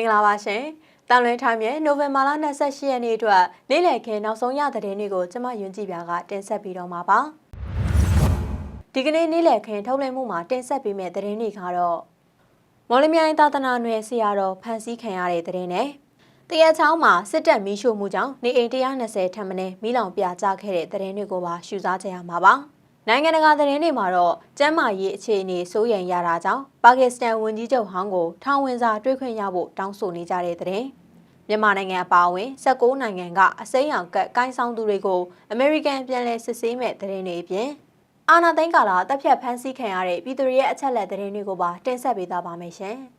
င်္ဂလာပါရှင်။တန်လွင်ထိုင်းရဲ့နိုဝင်ဘာလ28ရက်နေ့အတွက်နေ့လည်ခင်းနောက်ဆုံးရသတင်းတွေကိုကျမယွန်းကြည်ပြာကတင်ဆက်ပြီးတော့မှာပါ။ဒီကနေ့နေ့လည်ခင်းထုတ်လွှင့်မှုမှာတင်ဆက်ပေးမယ့်သတင်းတွေကတော့မော်လမြိုင်သာသနာ့နယ်ဆရာတော်ဖန်ဆီးခံရတဲ့သတင်းနဲ့တရက်ချောင်းမှာစစ်တပ်မီးရှို့မှုကြောင့်နေအိမ်120ထပ်မံမီးလောင်ပြကြခဲ့တဲ့သတင်းတွေကိုပါရှုစားကြရမှာပါ။ နိုင်ငံတကာသတင်းတွေမှာတော့ကျန်းမာရေးအခြေအနေစိုးရိမ်ရတာကြောင့်ပါကစ္စတန်ဝန်ကြီးချုပ်ဟောင်းကိုထောင်ဝင်စာတွေ့ခွင့်ရဖို့တောင်းဆိုနေကြတဲ့သတင်း။မြန်မာနိုင်ငံအပါအဝင်16နိုင်ငံကအစိမ်းရောင်ကတ်ကိုင်းဆောင်သူတွေကိုအမေရိကန်ပြန်လည်စစ်ဆေးမဲ့သတင်းတွေအပြင်အာနာသိန်းကာလာတပ်ဖြတ်ဖမ်းဆီးခံရတဲ့ပြည်သူတွေရဲ့အချက်လက်သတင်းတွေကိုပါတင်ဆက်ပေးသားပါမယ်ရှင်။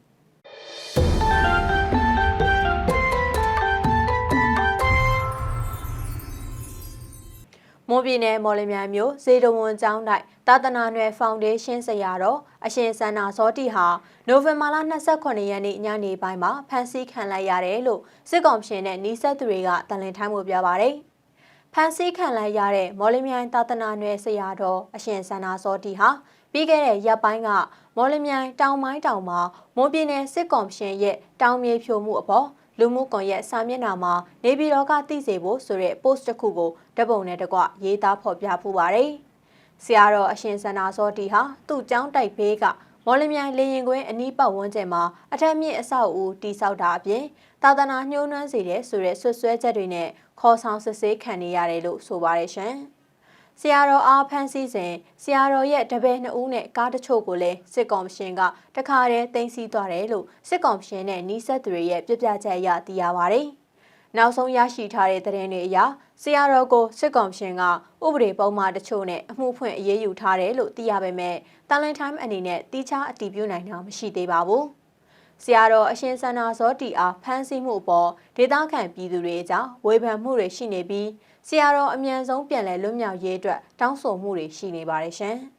မွန်ပြည်နယ်မော်လမြိုင်မြို့ဇေတဝန်ကျောင်းတိုက်သာသနာ့နယ်ဖောင်ဒေးရှင်းဆရာတော်အရှင်စန္နာဇောတိဟာနိုဝင်ဘာလ28ရက်နေ့ညနေပိုင်းမှာဖမ်းဆီးခံလိုက်ရတယ်လို့စစ်ကောင်ရှင်နဲ့နှီးဆက်သူတွေကတန်လင်ထိုင်းမှုပြောပါတယ်။ဖမ်းဆီးခံလိုက်ရတဲ့မော်လမြိုင်သာသနာ့နယ်ဆရာတော်အရှင်စန္နာဇောတိဟာပြီးခဲ့တဲ့ရက်ပိုင်းကမော်လမြိုင်တောင်ပိုင်းတောင်မှာမွန်ပြည်နယ်စစ်ကောင်ရှင်ရဲ့တောင်မြေဖြိုမှုအပေါ်လူမှုကွန်ရက်စာမျက်နှာမှာနေပြည်တော်ကသိစေဖို့ဆိုတဲ့ post တစ်ခုကို ဓပုံနဲ့တကွရေးသားဖော်ပြပူပါတယ်။ဆရာတော်အရှင်စန္ဒာစောတီဟာသူ့ကျောင်းတိုက်ဘေးကမော်လမြိုင်လေရင်ကွင်းအနီးပတ်ဝန်းကျင်မှာအထက်မြင့်အဆောက်အဦတိစောက်တာအပြင်သာသနာညှိုးနှွမ်းစေတဲ့ဆိုတဲ့ဆွဆွဲချက်တွေနဲ့ခေါ်ဆောင်စစ်ဆေးခံနေရတယ်လို့ဆိုပါတယ်ရှင်။ဆရာတော်အားဖမ်းဆီးစဉ်ဆရာတော်ရဲ့တပည့်နှစ်ဦးနဲ့ကားတချို့ကိုလည်းစစ်ကောင်ရှင်ကတခါတည်းတင်စီသွားတယ်လို့စစ်ကောင်ရှင်နဲ့နှီးဆက်သူတွေရဲ့ပြပြချက်အရသိရပါဗျ။ နောက်ဆုံးရရှိထားတဲ့သတင်းတွေအရဆရာတော်ကိုစစ်ကောင်ရှင်ကဥပဒေပုံမှန်တချို့နဲ့အမှုဖွင့်အရေးယူထားတယ်လို့သိရပေမဲ့တန်လန်တိုင်းအနေနဲ့တိကျအတည်ပြုနိုင်တာမရှိသေးပါဘူး။ဆရာတော်အရှင်စန္နာဇောတီအားဖမ်းဆီးမှုအပေါ်ဒေသခံပြည်သူတွေအကြောင်းဝေဖန်မှုတွေရှိနေပြီးဆရာတော်အမြန်ဆုံးပြန်လည်လွတ်မြောက်ရေးအတွက်တောင်းဆိုမှုတွေရှိနေပါတယ်ရှင်။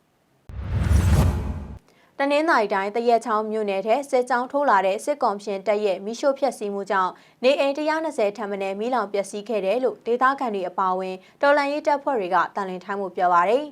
တနင်္သာရီတိုင်းတရက်ချောင်းမြို့နယ်ထဲစစ်ကြောင်းထိုးလာတဲ့စစ်ကောင်ရှင်တပ်ရဲ့မိရှို့ဖျက်ဆီးမှုကြောင့်နေအိမ်120ထပ်မံမီးလောင်ပျက်စီးခဲ့တယ်လို့ဒေသခံတွေအပါအဝင်တော်လန်ရေးတပ်ဖွဲ့တွေကတန်လင်းထိုင်းမှုပြောပါရယ်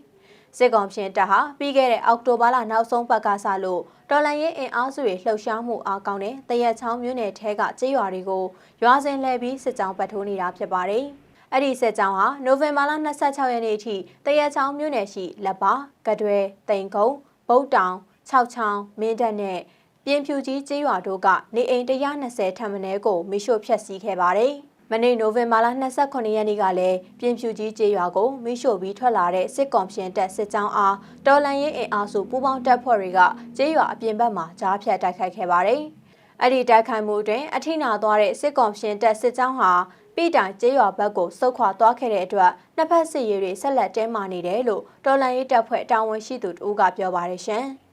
စစ်ကောင်ရှင်တပ်ဟာပြီးခဲ့တဲ့အောက်တိုဘာလနောက်ဆုံးပတ်ကစလို့တော်လန်ရေးအင်အားစုတွေလှုပ်ရှားမှုအားကောင်းတဲ့တရက်ချောင်းမြို့နယ်ထဲကကျေးရွာတွေကိုရွာစဉ်လှည့်ပြီးစစ်ကြောင်းပတ်ထိုးနေတာဖြစ်ပါတယ်။အဲ့ဒီစစ်ကြောင်းဟာနိုဝင်ဘာလ26ရက်နေ့အထိတရက်ချောင်းမြို့နယ်ရှိလက်ပါကတွဲတိန်ကုန်းဗုတ်တောင် 6ချောင်းမင်းတပ်နဲ့ပြင်ဖြူကြီးကျေးရွာတို့ကနေအိမ်120ထပ်မံကိုမိရှို့ဖျက်ဆီးခဲ့ပါတယ်။မနေ့နိုဝင်ဘာလ29ရက်နေ့ကလည်းပြင်ဖြူကြီးကျေးရွာကိုမိရှို့ပြီးထွက်လာတဲ့စစ်ကောင်ရှင်တပ်စစ်ကြောင်းအားတော်လန်ရေးအင်အားစုပူးပေါင်းတပ်ဖွဲ့တွေကကျေးရွာအပြင်ဘက်မှာကြားဖြတ်တိုက်ခိုက်ခဲ့ပါတယ်။အဲ့ဒီတိုက်ခိုက်မှုတွင်အထိနာသွားတဲ့စစ်ကောင်ရှင်တပ်စစ်ကြောင်းဟာပြည်တိုင်ကျေးရွာဘက်ကိုစုခွာသွားခဲ့တဲ့အတွက်နှစ်ဖက်စစ်ရေးတွေဆက်လက်တင်းမာနေတယ်လို့တော်လန်ရေးတပ်ဖွဲ့တာဝန်ရှိသူတို့ကပြောပါတယ်ရှင်။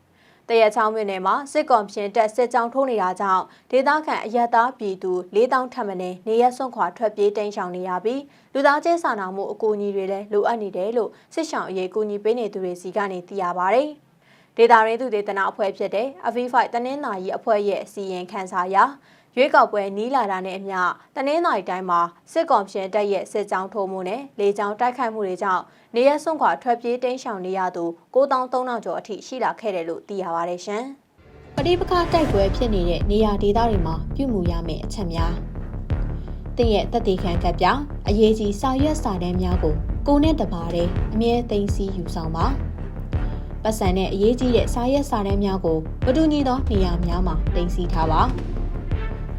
တရချောင်းမြို့နယ်မှာစစ်ကောင်ပြင်တပ်စစ်ကြောင်းထိုးနေတာကြောင့်ဒေသခံအရက်သားပြည်သူ4000ထပ်မံနေရက်စွန့်ခွာထွက်ပြေးတိမ်းရှောင်နေရပြီးလူသားချင်းစာနာမှုအကူအညီတွေလည်းလိုအပ်နေတယ်လို့စစ်ဆောင်အရေးကူညီပေးနေသူတွေစီကနေသိရပါဗျ။ဒေတာရင်းသူဒေသနာအဖွဲ့ဖြစ်တဲ့ Avi5 တနင်္သာရီအဖွဲ့ရဲ့အစီရင်ခံစာအရ ရွေးကောက်ပွဲနီးလာတာနဲ့အမျှတနင်္လာရီတိုင်းမှာစစ်ကောင်ရှင်တပ်ရဲ့စစ်ကြောင်းထိုးမှုနဲ့လေကြောင်းတိုက်ခိုက်မှုတွေကြောင့်နေရဆွန့်ခွာထွက်ပြေးတိမ်းရှောင်နေရသူ9300ကျော်အထိရှိလာခဲ့တယ်လို့သိရပါတယ်ရှင်။ပဋိပက္ခတိုက်ပွဲဖြစ်နေတဲ့နေရာဒေသတွေမှာပြုမှုရမယ့်အချက်များတင့်ရဲ့တက်တေခံကပ်ပြောင်းအရေးကြီးစာရွက်စာတမ်းများကိုကိုနဲ့တပါးတဲ့အမြဲသိမ်းဆည်းယူဆောင်ပါပတ်စံနဲ့အရေးကြီးတဲ့စာရွက်စာတမ်းများကိုမတူညီသောနေရာများမှာတင်စီထားပါ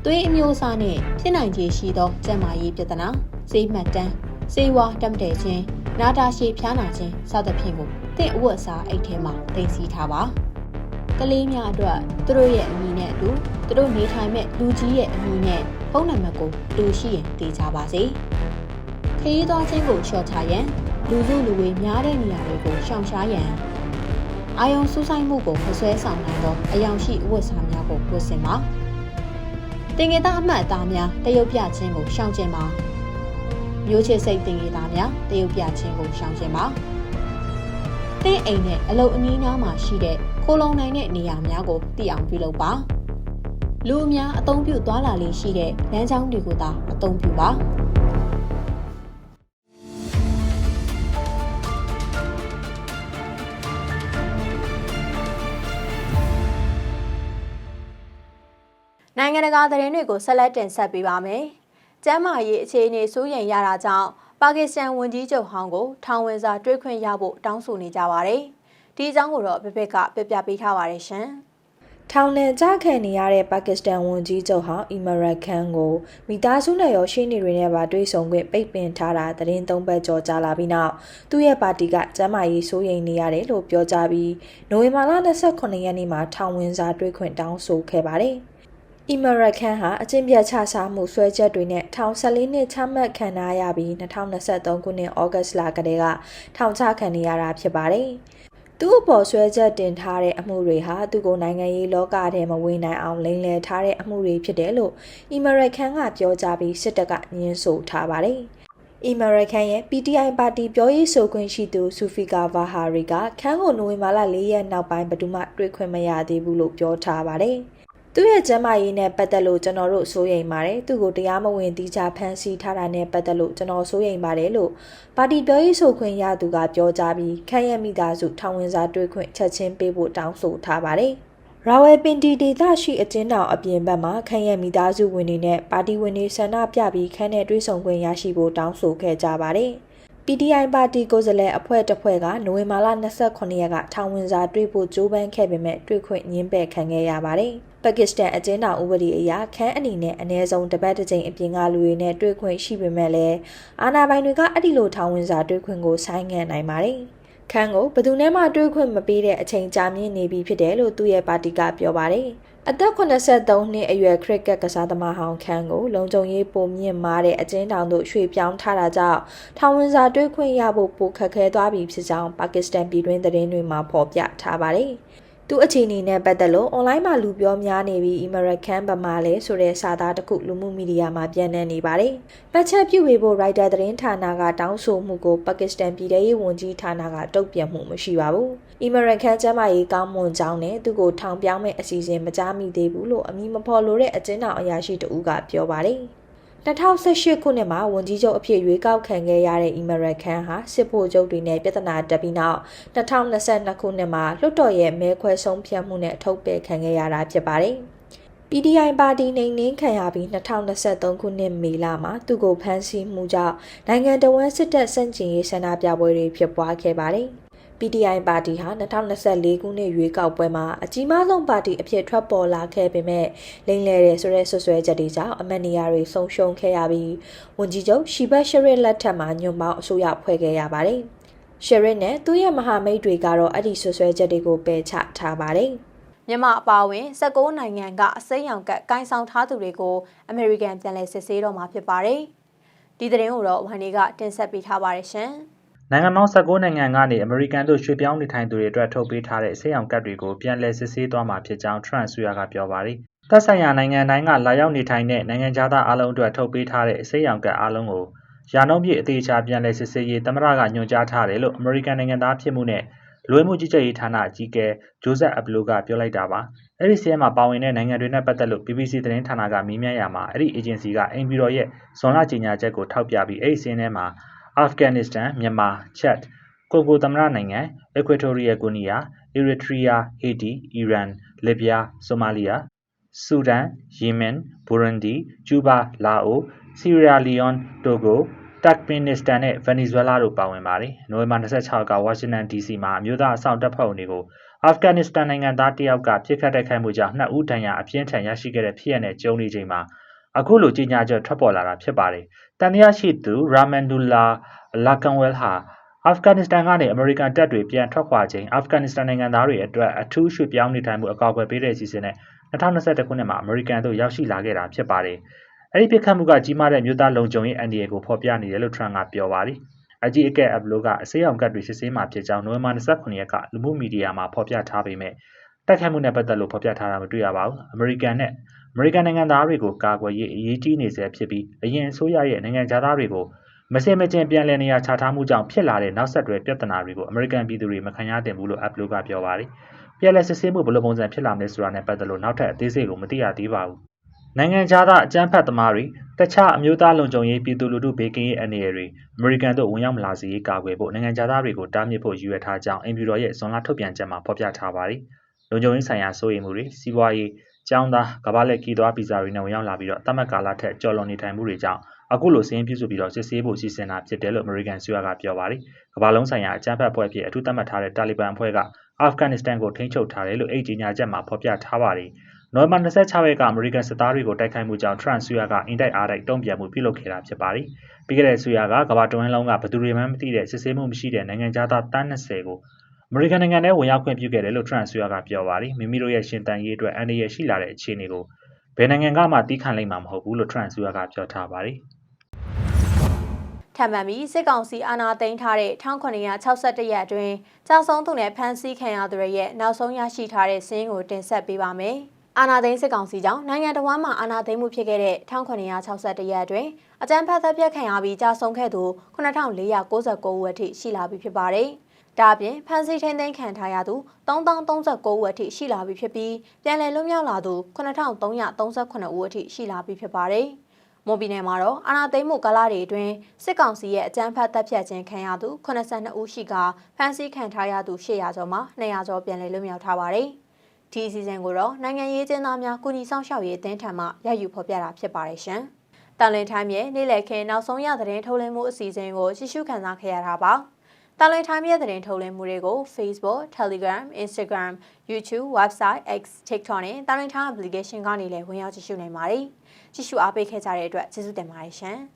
သွေးအမျိုးအစားနဲ့ဖြစ်နိုင်ခြေရှိသောကျန်းမာရေးပြဿနာဆေးမှတ်တမ်းဆေးဝါးတက်မတဲခြင်းနာတာရှည်ဖျားနာခြင်းစသဖြင့်ကိုတင့်အဝတ်အစားအိတ်ထဲမှာတင်စီထားပါကလေးများအတွက်သူတို့ရဲ့အမည်နဲ့အတူသူတို့နေထိုင်မဲ့လူကြီးရဲ့အမည်နဲ့ဖုန်းနံပါတ်ကိုတူရှိရင်တည်ကြပါစေခရီးသွားခြင်းကိုလျှော့ချရန်လူစုလူဝေးများတဲ့နေရာတွေကိုရှောင်ရှားရန်အာယုံစူးဆိုင်မှုကိုမဆွဲဆောင်နိုင်သောအယောင်ရှိအဝတ်အစားများကိုဝတ်ဆင်ပါ တင်ငယ်သားအမှတ်အသားများတရုတ်ပြခြင်းကိုရှောင်ကျင်ပါမျိုးချစ်စိတ်တင်ငယ်သားများတရုတ်ပြခြင်းကိုရှောင်ကျင်ပါတင်းအိမ်နဲ့အလုတ်အနီးနားမှာရှိတဲ့ခိုးလုံနိုင်တဲ့နေရာများကိုသိအောင်ပြုလုပ်ပါလူအများအသုံးပြုသွားလာလေးရှိတဲ့လမ်းကြောင်းတွေကိုသာအသုံးပြုပါ နိုနိုင်ငံတကာသတင်းတွေကိုဆက်လက်တင်ဆက်ပေးပါမယ်။ကျမ်းမာရေးအခြေအနေစိုးရိမ်ရတာကြောင့်ပါကစ္စတန်ဝန်ကြီးချုပ်ဟောင်းကိုထောင်ဝင်စာတွေ့ခွင့်ရဖို့တောင်းဆိုနေကြပါတယ်။ဒီအကြောင်းကိုတော့ပြပက်ကပြပြပေးထားပါတယ်ရှင်။ထောင်နဲ့ကြခံနေရတဲ့ပါကစ္စတန်ဝန်ကြီးချုပ်ဟောင်းအီမရတ်ခန်ကိုမိသားစုနဲ့ရောရှင်းနေတွေနဲ့ပါတွေ့ဆုံခွင့်ပိတ်ပင်ထားတာသတင်းသုံးပတ်ကျော်ကြာလာပြီးနောက်သူ့ရဲ့ပါတီကကျမ်းမာရေးစိုးရိမ်နေရတယ်လို့ပြောကြားပြီးနိုဝင်ဘာလ28ရက်နေ့မှာထောင်ဝင်စာတွေ့ခွင့်တောင်းဆိုခဲ့ပါတယ်။ အီမရခန်ဟာအကျင့်ပြတ်ချစားမှုဆွဲချက်တွေနဲ့ထောင်14နှစ်ချမှတ်ခံရပြီး2023ခုနှစ်ဩဂတ်လကတည်းကထောင်ချခံနေရတာဖြစ်ပါတယ်။သူ့အပေါ်ဆွဲချက်တင်ထားတဲ့အမှုတွေဟာသူ့ကိုနိုင်ငံရေးလောကထဲမဝင်နိုင်အောင်လိမ်လည်ထားတဲ့အမှုတွေဖြစ်တယ်လို့အီမရခန်ကပြောကြားပြီးစစ်တပ်ကညှင်းဆိုထားပါတယ်။အီမရခန်ရဲ့ PTI ပါတီပြောရေးဆိုခွင့်ရှိသူဆူဖီကာဗာဟာရီကခန်းကိုနိုဝင်ဘာလ၄ရက်နောက်ပိုင်းဘယ်သူမှတွေ့ခွင့်မရသေးဘူးလို့ပြောထားပါတယ်။ သူ့ရဲ့ကျမ်းမာရေးနဲ့ပတ်သက်လို့ကျွန်တော်တို့စိုးရိမ်ပါတယ်။သူ့ကိုတရားမဝင်တိကျဖမ်းဆီးထားတာနဲ့ပတ်သက်လို့ကျွန်တော်စိုးရိမ်ပါတယ်လို့ပါတီပြောရေးဆိုခွင့်ရသူကပြောကြားပြီးခန့်ရမိသားစုထောင်ဝင်စာတွေ့ခွင့်ချက်ချင်းပေးဖို့တောင်းဆိုထားပါတယ်။ရာဝဲပင်တီဒေသရှိအကျဉ်းထောင်အပြင်ဘက်မှာခန့်ရမိသားစုဝင်တွေနဲ့ပါတီဝင်တွေဆန္ဒပြပြီးခန့်တဲ့တွေးဆောင်ခွင့်ရရှိဖို့တောင်းဆိုခဲ့ကြပါတယ်။ PDI ပါတီကိုယ်စားလှယ်အဖွဲ့တစ်ဖွဲ့ကနိုဝင်ဘာလ28ရက်ကထောင်ဝင်စာတွေ့ဖို့ကြိုးပမ်းခဲ့ပေမဲ့တွေ့ခွင့်ညှင်းပယ်ခံခဲ့ရပါတယ်။ ပါကစ္စတန်အကျဉ်းထောင်ဥပဒေအရခန်းအနေနဲ့အ ਨੇ ဆုံးတပတ်တစ်ကြိမ်အပြင်ကလူတွေနဲ့တွေ့ခွင့်ရှိပေမဲ့လည်းအာဏာပိုင်တွေကအဲ့ဒီလိုထောင်ဝင်စာတွေ့ခွင့်ကိုဆိုင်းငံ့နိုင်ပါတယ်။ခန်းကိုဘယ်သူနဲ့မှတွေ့ခွင့်မပေးတဲ့အချိန်ကြာမြင့်နေပြီဖြစ်တယ်လို့သူ့ရဲ့ပါတီကပြောပါတယ်။အသက်83နှစ်အရွယ်ခရစ်ကက်ကစားသမားဟောင်းခန်းကိုလုံခြုံရေးပုံမြင့်မားတဲ့အကျဉ်းထောင်သို့ရွှေ့ပြောင်းထားတာကြောင့်ထောင်ဝင်စာတွေ့ခွင့်ရဖို့ပိုခက်ခဲသွားပြီဖြစ်ကြောင်းပါကစ္စတန်ပြည်တွင်းသတင်းတွေမှာဖော်ပြထားပါတယ်။ သူ့အခြေအနေနဲ့ပတ်သက်လို့အွန်လိုင်းမှာလူပြောများနေပြီး American ဗမာလဲဆိုတဲ့စာသားတစ်ခုလူမှုမီဒီယာမှာပြန့်နှံ့နေပါတယ်။ပတ်ချက်ပြုဝေဖို့ Writer သတင်းဌာနကတောင်းဆိုမှုကိုပါကစ္စတန်ပြည်ထရေးဝန်ကြီးဌာနကတုံ့ပြန်မှုမရှိပါဘူး။ American ကျမ်းမာရေးကောင်းမွန်ကြောင်းနဲ့သူ့ကိုထောင်ပြောင်းမဲ့အစီအစဉ်မကြားမိသေးဘူးလို့အမည်မဖော်လိုတဲ့အကျဉ်းထောင်အရာရှိတဦးကပြောပါတယ်။ 2018ခုနှစ်မှာဝန်ကြီးချုပ်အဖြစ်ရွေးကောက်ခံခဲ့ရတဲ့အီမရခန်ဟာစစ်ဖို့ချုပ်တွေနဲ့ပြဿနာတက်ပြီးနောက်2022ခုနှစ်မှာလွှတ်တော်ရဲ့မဲခွဲဆုံးဖြတ်မှုနဲ့ထုတ်ပယ်ခံခဲ့ရတာဖြစ်ပါတယ်။ PDI ပါတီနေနှင်းခံရပြီး2023ခုနှစ်မေလမှာသူ့ကိုဖမ်းဆီးမှုကြောင့်နိုင်ငံတော်ဝန်စစ်တပ်စန့်ကျင်ရေးဆန္ဒပြပွဲတွေဖြစ်ပွားခဲ့ပါတယ်။ PTI ပါတီဟာ2024ခုနှစ်ရွေးကောက်ပွဲမှာအကြီးမားဆုံးပါတီအဖြစ်ထွက်ပေါ်လာခဲ့ပေမဲ့လိမ့်လဲတဲ့ဆိုတဲ့ဆွဆွဲချက်တွေကြောင့်အမတ်နေရာတွေဆုံးရှုံးခဲ့ရပြီးဝန်ကြီးချုပ်ရှီဘတ်ရှရစ်လက်ထက်မှာညွန့်ပေါင်းအစိုးရဖွဲ့ခဲ့ရပါတယ်။ရှရစ်နဲ့သူ့ရဲ့မဟာမိတ်တွေကတော့အဲ့ဒီဆွဆွဲချက်တွေကိုပယ်ချထားပါတယ်။မြန်မာအပါအဝင်16နိုင်ငံကအစိမ်းရောင်ကကိုင်းဆောင်ထားသူတွေကိုအမေရိကန်ပြန်လည်စစ်ဆေးတော့မှာဖြစ်ပါတယ်။ဒီသတင်းကိုတော့ဝန်ကြီးကတင်ဆက်ပေးထားပါတယ်ရှင်။ နိုင်ငံပေါင်း19နိုင်ငံကနေအမေရိကန်သို့ရွှေ့ပြောင်းနေထိုင်သူတွေအတွက်ထုတ်ပေးထားတဲ့ဆေးရောင်ကတ်တွေကိုပြန်လည်စစ်ဆေးသွားမှာဖြစ်ကြောင်း Trump ဆွေရကပြောပါတယ်။သက်ဆိုင်ရာနိုင်ငံတိုင်းကလာရောက်နေထိုင်တဲ့နိုင်ငံသားအလုံးအတွက်ထုတ်ပေးထားတဲ့ဆေးရောင်ကတ်အလုံးကိုရာနှုန်းပြည့်အသေးချာပြန်လည်စစ်ဆေးရေးသမ္မတကညွှန်ကြားထားတယ်လို့အမေရိကန်နိုင်ငံသားဖြစ်မှုနဲ့လူဝင်မှုကြီးကြပ်ရေးဌာနအကြီးအကဲဂျိုးဇက်အပလိုကပြောလိုက်တာပါ။အဲ့ဒီစီးရဲမှာပါဝင်တဲ့နိုင်ငံတွေနဲ့ပတ်သက်လို့ BBC သတင်းဌာနကမေးမြန်းရမှာအဲ့ဒီ agency ကအိမ်ဘီတော်ရဲ့ဇွန်လကြေညာချက်ကိုထောက်ပြပြီးအဲ့ဒီစီးရဲထဲမှာ အာဖဂန်နစ္စတန်မြန်မာချက်ကွန်ဂိုသမ္မတနိုင်ငံ၊အီကွေတိုးရီးယားဂီနီယာ၊အီရီထရီးယား၊ဟေတီ၊အီရန်၊လစ်ဗျား၊ဆိုမာလီယာ၊ဆူဒန်၊ယီမင်၊ဘူရွန်ဒီ၊ကျူးဘား၊လာအို၊ဆီရီယာလီယွန်း၊တိုဂို၊တက်မင်နစ္စတန်နဲ့ဗင်နီဇွဲလားတို့ပါဝင်ပါတယ်။နိုဝင်ဘာ26ကဝါရှင်တန် DC မှာအမျိုးသားအဆောင်တပ်ဖွဲ့ဝင်တွေကိုအာဖဂန်နစ္စတန်နိုင်ငံသားတယောက်ကပြစ်ခတ်တိုက်ခိုက်မှုကြောင့်နှစ်ဦးဒဏ်ရာအပြင်းထန်ရရှိခဲ့တဲ့ဖြစ်ရပ်နဲ့ကြုံနေချိန်မှာ အခုလိုကြေညာချက်ထွက်ပေါ်လာတာဖြစ်ပါတယ်။တန်တရားရှိသူရာမန်ဒူလာလာကန်ဝဲလ်ဟာအာဖဂန်နစ္စတန်ကနေအမေရိကန်တပ်တွေပြန်ထွက်ခွာချိန်အာဖဂန်နစ္စတန်နိုင်ငံသားတွေအတွက်အထူးရွှေ့ပြောင်းနေထိုင်မှုအကောက်အကွယ်ပေးတဲ့အစီအစဉ်နဲ့2021ခုနှစ်မှာအမေရိကန်တို့ရောက်ရှိလာခဲ့တာဖြစ်ပါတယ်။အဲဒီပြစ်ခတ်မှုကကြီးမားတဲ့မြို့သားလုံခြုံရေးအန်ဒီယေကိုဖော်ပြနေတယ်လို့ထရန့်ကပြောပါတယ်။အကြီးအကဲအဘလိုကအစေးအောင်ကတ်တွေစစ်ဆေးမှဖြစ်ကြောင်းနိုဝင်ဘာ29ရက်ကလူမှုမီဒီယာမှာဖော်ပြထားပေမဲ့ တိုက်ခိုက်မှုနဲ့ပတ်သက်လို့ဖော်ပြထားတာမတွေ့ရပါဘူး။အမေရိကန်နဲ့ အမေရိကန်နိုင်ငံသားတွေကို ကာကွယ်ရေး အရေးကြီးနေစေဖြစ်ပြီး အရင်အစိုးရရဲ့ နိုင်ငံသားတွေကိုမစင်မကျင် ပြန်လည်နေရာချထားမှုကြောင့် ဖြစ်လာတဲ့ နောက်ဆက်တွဲ ပြဿနာတွေကို အမေရိကန်ပြည်သူတွေ မခံရသင့်ဘူးလို့အပလိုကပြောပါတယ်။ပြန်လည်စစ်ဆေးမှု ဘယ်လိုပုံစံဖြစ်လာမလဲဆိုတာနဲ့ ပတ်သက်လို့ နောက်ထပ်အသေးစိတ်ကို မသိရသေးပါဘူး။နိုင်ငံခြားသား အကြမ်းဖက်သမားတွေ တခြား အမျိုးသားလုံခြုံရေး ပြည်သူလူထု ဘေးကင်းရေး အနေအရေးအမေရိကန်တို့ ဝင်ရောက်မလာစေရေး ကာကွယ်ဖို့ နိုင်ငံခြားသားတွေကို တားမြစ်ဖို့ ရည်ရွယ်ထားကြောင်းအင်ဖြူတော်ရဲ့ ဇွန်လထုတ်ပြန်ချက်မှာ ဖော်ပြထားပါတယ်။ လုံခြုံရေးဆိုင်ရာစိုးရိမ်မှုတွေစီးပွားရေးကျောင်းသားကမ္ဘာလက်ခီးသွားဗီဇာတွေနဲ့ဝင်ရောက်လာပြီးတော့တတ်မှတ်ကာလထက်ကျော်လွန်နေထိုင်မှုတွေကြောင့်အခုလိုစည်းရင်းပြုစုပြီးတော့စစ်ဆေးဖို့စီစဉ်တာဖြစ်တယ်လို့ American ဆွေးကပြောပါတယ်။ကမ္ဘာလုံးဆိုင်ရာအကြမ်းဖက်အဖွဲ့အဖြစ်အထူးသတ်မှတ်ထားတဲ့တာလီဘန်အဖွဲ့ကအာဖဂန်နစ္စတန်ကိုထိန်းချုပ်ထားတယ်လို့အဲ့ဒီကြေညာချက်မှာဖော်ပြထားပါတယ်။နိုဝင်ဘာ26ရက်ကအမေရိကန်စစ်သားတွေကိုတိုက်ခိုက်မှုကြောင့် Trump ဆွေးကအင်တိုက်အားတိုက်တုံ့ပြန်မှုပြုလုပ်ခဲ့တာဖြစ်ပါတယ်။ပြီးခဲ့တဲ့ဆွေးကကမ္ဘာတဝန်းလုံးကဘယ်သူတွေမှမသိတဲ့စစ်ဆေးမှုမရှိတဲ့နိုင်ငံသားတန်း20ကို အမေရိကန်နိုင်ငံထဲဝင်ရောက်ခွင့်ပြုခဲ့တယ်လို့ Trump ဆွေးကပြောပါတယ်။မိမိတို့ရဲ့ရှင်တန်ရေးအတွက်အန္တရာယ်ရှိလာတဲ့အခြေအနေကိုဘယ်နိုင်ငံကမှတီးခံနိုင်မှာမဟုတ်ဘူးလို့ Trump ဆွေးကပြောထားပါတယ်။ထပ်မံပြီးစစ်ကောင်စီအာဏာသိမ်းထားတဲ့1961ရက်အတွင်းကြာဆုံးသူနဲ့ဖမ်းဆီးခံရသူတွေရဲ့နောက်ဆုံးရရှိထားတဲ့စင်းကိုတင်ဆက်ပေးပါမယ်။အာဏာသိမ်းစစ်ကောင်စီကြောင့်နိုင်ငံတော်မှာအာဏာသိမ်းမှုဖြစ်ခဲ့တဲ့1961ရက်အတွင်းအကြမ်းဖက်တပ်ဖြတ်ခံရပြီးကြာဆုံးခဲ့သူ9499ဦးအထိရှိလာပြီဖြစ်ပါတယ်။ ဒါအပြင်ဖမ်းဆီးထိန်းသိမ်းခံထားရသူ3039ဦးအထိရှိလာပြီဖြစ်ပြီးပြန်လည်လွတ်မြောက်လာသူ9338ဦးအထိရှိလာပြီဖြစ်ပါတယ်။မွန်ပြည်နယ်မှာတော့အာနာသိမ်းမှုကာလတွေအတွင်းစစ်ကောင်စီရဲ့အကြမ်းဖက်တပ်ဖြတ်ခြင်းခံရသူ82ဦးရှိကဖမ်းဆီးခံထားရသူ800ကျော်မှာ200ကျော်ပြန်လည်လွတ်မြောက်ထားပါတယ်။ဒီအစီအစဉ်ကိုတော့နိုင်ငံရေးကျင်းသားများကုညီဆောင်ရှောက်ရေးအသင်းထံမှရယူဖော်ပြတာဖြစ်ပါတယ်ရှင်။တန်လင်းထိုင်းရဲ့နေ့လည်ခင်းနောက်ဆုံးရသတင်းထုတ်လင်းမှုအစီအစဉ်ကိုကြည့်ရှုခန်းစားခဲ့ရတာပါ။ တန်လင်းထိုင်းရဲ့သတင်းထုတ်လင်းမှုတွေကို Facebook, Telegram, Instagram, YouTube, Website, X, TikTok နဲ့တန်လင်းထိုင်း application ကနေလည်းဝင်ရောက်ကြည့်ရှုနိုင်ပါတယ်။ကြည့်ရှုအားပေးခဲ့ကြတဲ့အတွက်ကျေးဇူးတင်ပါတယ်ရှင်။